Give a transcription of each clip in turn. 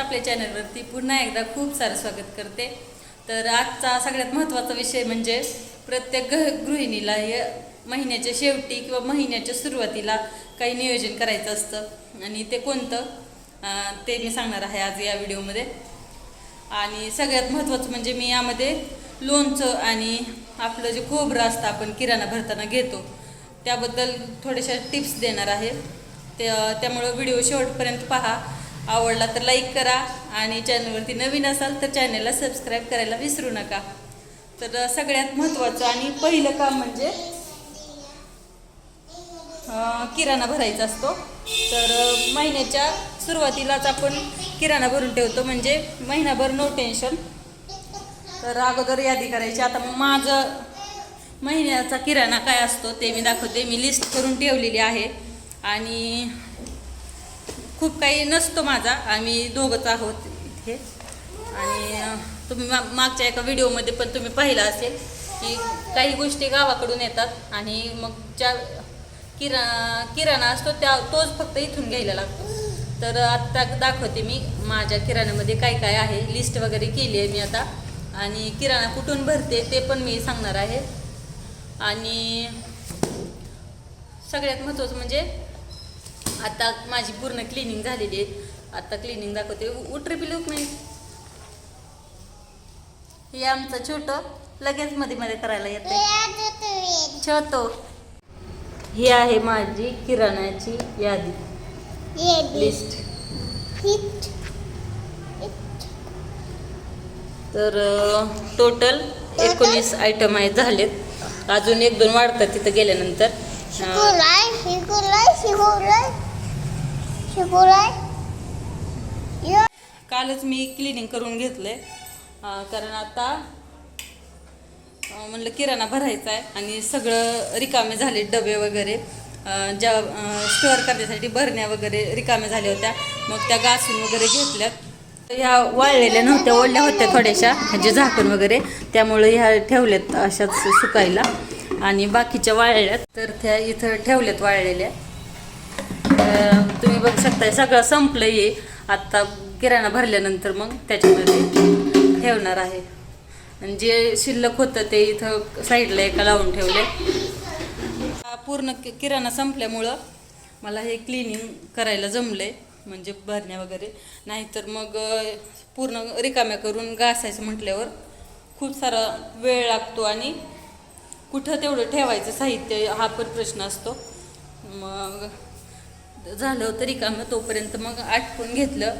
आपल्या चॅनलवरती पुन्हा एकदा खूप सारं स्वागत करते. तर आजचा सगळ्यात महत्त्वाचा विषय म्हणजे प्रत्येक गृह गृहिणीला हे महिन्याच्या शेवटी किंवा महिन्याच्या सुरुवातीला काही नियोजन करायचं असतं. आणि ते कोणतं? ते मी सांगणार आहे आज या व्हिडिओमध्ये. आणि सगळ्यात महत्त्वाचं म्हणजे मी यामध्ये लोणचं आणि आपलं जे खोबरं असतं आपण किराणा भरताना घेतो. त्याबद्दल थोड्याशा टिप्स देणार आहे. ते त्यामुळं व्हिडिओ शेवटपर्यंत पहा. आवडला तर लाईक करा आणि चॅनलवरती नवीन असाल तर चॅनलला सबस्क्राईब करायला विसरू नका. तर सगळ्यात महत्त्वाचं आणि पहिलं काम म्हणजे किराणा भरायचा असतो. तर महिन्याच्या सुरुवातीलाच आपण किराणा भरून ठेवतो म्हणजे महिनाभर नो टेन्शन तर अगोदर यादी करायची. आता मग माझं महिन्याचा किराणा काय असतो ते मी दाखवते. मी लिस्ट करून ठेवलेली आहे. आणि खूप काही नसतो माझा. आम्ही दोघंच आहोत इथे. आणि तुम्ही मा मागच्या एका व्हिडिओमध्ये पण तुम्ही पाहिलं असेल की काही गोष्टी गावाकडून येतात आणि मग ज्या किरा किराणा असतो त्या तोच फक्त इथून घ्यायला लागतो. तर आत्ता दाखवते मी माझ्या किराण्यामध्ये काय काय आहे. लिस्ट वगैरे केली आहे मी आता. आणि किराणा कुठून भरते ते पण मी सांगणार आहे. आणि सगळ्यात महत्त्वाचं म्हणजे आता माझी पूर्ण क्लिनिंग झालेली आहे. आता क्लिनिंग दाखवते. उठ रे पिलू मी हे आमचं छोटं लगेच मध्ये मध्ये करायला येते छोटो. ही आहे माझी किराण्याची यादी. लिस्ट तर टोटल एकोणीस आयटम आहेत झालेत. अजून एक दोन वाढतात तिथं गेल्यानंतर. कालच मी क्लिनिंग करून घेतलंय. कारण आता म्हणलं किराणा भरायचा आहे आणि सगळं रिकामे झाले डबे वगैरे. ज्या स्टोअर करण्यासाठी भरण्या वगैरे रिकामे झाल्या होत्या. मग त्या गासून वगैरे घेतल्यात. ह्या वाळलेल्या नव्हत्या ओढल्या होत्या थोड्याशा म्हणजे झाकण वगैरे. त्यामुळे ह्या ठेवल्यात अशाच सुकायला. आणि बाकीच्या वाळल्यात तर त्या इथं ठेवल्यात वाळलेल्या. तुम्ही बघू शकता सगळं संपलं आहे आत्ता किराणा भरल्यानंतर मग त्याच्यामध्ये ठेवणार आहे. आणि जे शिल्लक होतं ते इथं साईडला एका लावून ठेवले हा पूर्ण कि- किराणा संपल्यामुळं मला हे क्लिनिंग करायला जमलंय म्हणजे भरण्या वगैरे. नाहीतर मग पूर्ण रिकाम्या करून घासायचं म्हटल्यावर खूप सारा वेळ लागतो आणि कुठं तेवढं ठेवायचं साहित्य हा पण प्रश्न असतो. मग झालं होतं रिकामं तोपर्यंत मग आटपून घेतलं.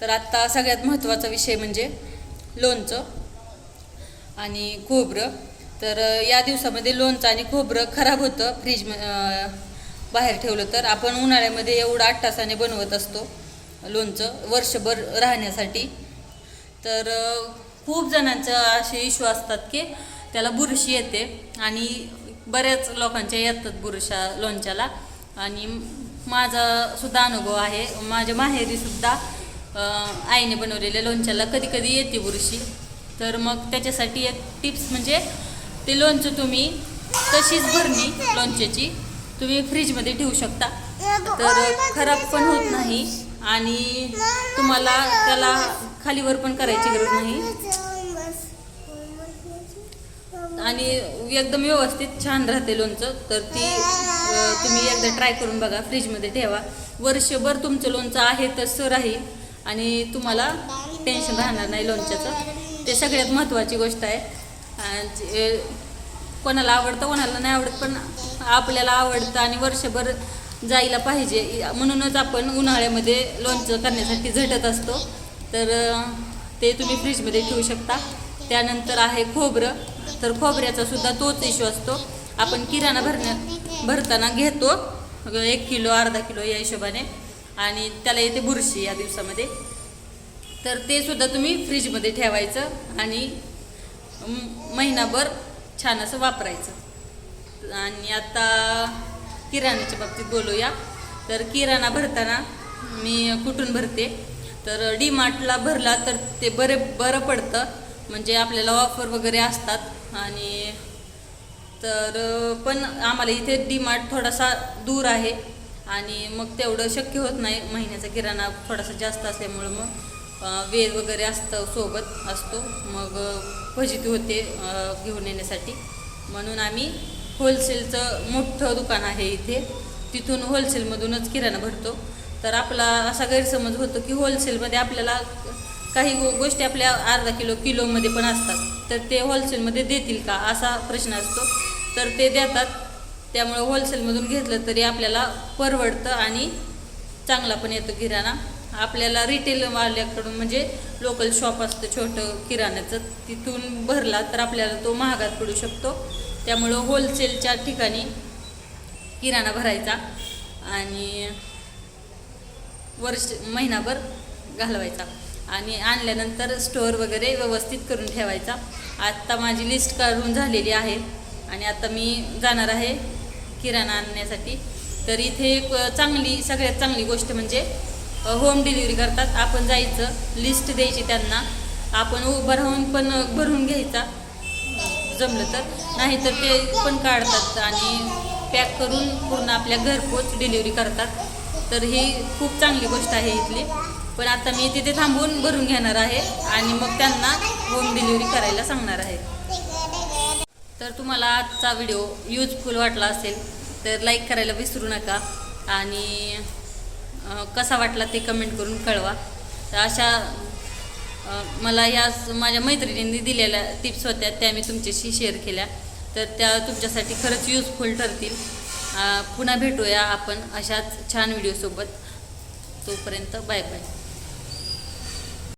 तर आत्ता सगळ्यात महत्त्वाचा विषय म्हणजे लोणचं आणि खोबरं. तर या दिवसामध्ये लोणचं आणि खोबरं खराब होतं. फ्रीज बाहेर ठेवलं तर आपण उन्हाळ्यामध्ये एवढं आठ तासाने बनवत असतो लोणचं वर्षभर राहण्यासाठी. तर खूप जणांचं असे इश्यू असतात की त्याला बुरशी येते आणि बऱ्याच लोकांच्या येतात बुरशा लोणच्याला. आणि माझा सुद्धा अनुभव आहे. माझ्या माहेरी सुद्धा आईने बनवलेल्या लोणच्याला कधी कधी येते बुरशी. तर मग त्याच्यासाठी एक टिप्स म्हणजे ते लोणचं तुम्ही तशीच भरणी लोणच्याची तुम्ही फ्रीजमध्ये ठेवू शकता. तर खराब पण होत नाही आणि तुम्हाला त्याला खालीवर पण करायची गरज नाही. आणि एकदम व्यवस्थित छान राहते लोणचं. तर ती तुम्ही एकदा ट्राय करून बघा फ्रीजमध्ये ठेवा. वर्षभर तुमचं लोणचं आहे तसं राहील आणि तुम्हाला टेन्शन राहणार नाही लोणच्याचं. ते सगळ्यात महत्त्वाची गोष्ट आहे. कोणाला आवडतं कोणाला नाही आवडत पण आपल्याला आवडतं आणि वर्षभर जायला पाहिजे. म्हणूनच आपण उन्हाळ्यामध्ये लोणचं करण्यासाठी झटत असतो. तर ते तुम्ही फ्रीजमध्ये ठेवू शकता. त्यानंतर आहे खोबरं. तर खोबऱ्याचा सुद्धा तोच इश्यू असतो. आपण किराणा भरण्या भरताना घेतो. एक किलो अर्धा किलो या हिशोबाने. आणि त्याला येते बुरशी या दिवसामध्ये. तर ते सुद्धा तुम्ही फ्रीजमध्ये ठेवायचं आणि महिनाभर छान असं वापरायचं. आणि आता किराण्याच्या बाबतीत बोलूया. तर किराणा भरताना मी कुठून भरते? तर डी मार्टला भरला तर ते बरे बरं पडतं. म्हणजे आपल्याला ऑफर वगैरे असतात. आणि तर पण आम्हाला इथे डी मार्ट थोडासा दूर आहे. आणि मग तेवढं शक्य होत नाही. महिन्याचा किराणा थोडासा जास्त असल्यामुळं मग वेळ वगैरे असतं सोबत असतो. मग अं, फजिती होते घेऊन येण्यासाठी. म्हणून आम्ही होलसेलचं मोठं दुकान आहे इथे. तिथून होलसेलमधूनच किराणा भरतो. तर आपला असा गैरसमज होतो की होलसेलमध्ये आपल्याला काही गो गोष्टी आपल्या अर्धा किलो किलोमध्ये पण असतात. तर ते होलसेलमध्ये देतील का असा प्रश्न असतो. तर ते देतात. त्यामुळं होलसेलमधून घेतलं तरी आपल्याला परवडतं आणि चांगला पण येतो किराणा. आपल्याला रिटेलवाल्याकडून म्हणजे लोकल शॉप असतं छोटं किराण्याचं तिथून भरला तर आपल्याला तो महागात पडू शकतो. त्यामुळं होलसेलच्या ठिकाणी किराणा भरायचा आणि वर्ष महिनाभर घालवायचा. आणि आणल्यानंतर स्टोअर वगैरे व्यवस्थित करून ठेवायचा. आत्ता माझी लिस्ट काढून झालेली आहे आणि आता मी जाणार आहे किराणा आणण्यासाठी. तर इथे एक चांगली सगळ्यात चांगली गोष्ट म्हणजे होम डिलिव्हरी करतात. आपण जायचं लिस्ट द्यायची त्यांना. आपण उभं राहून पण भरून घ्यायचा. जमलं तर. नाहीतर ते पण काढतात आणि पॅक करून पूर्ण आपल्या घरपोच डिलिव्हरी करतात. तर ही खूप चांगली गोष्ट आहे इथली. पण आता मी तिथे थांबून भरून घेणार आहे आणि मग त्यांना होम डिलिव्हरी करायला सांगणार आहे. तर तुम्हाला आजचा व्हिडिओ यूजफुल वाटला असेल तर लाईक करायला विसरू नका आणि कसा वाटला ते कमेंट करून कळवा. तर अशा मला ह्या स- माझ्या मैत्रिणींनी दिलेल्या टिप्स होत्या त्या मी तुमच्याशी शेअर केल्या. तर त्या तुमच्यासाठी खरंच युजफुल ठरतील. पुन्हा भेटूया आपण अशाच छान व्हिडिओसोबत तोपर्यंत बाय बाय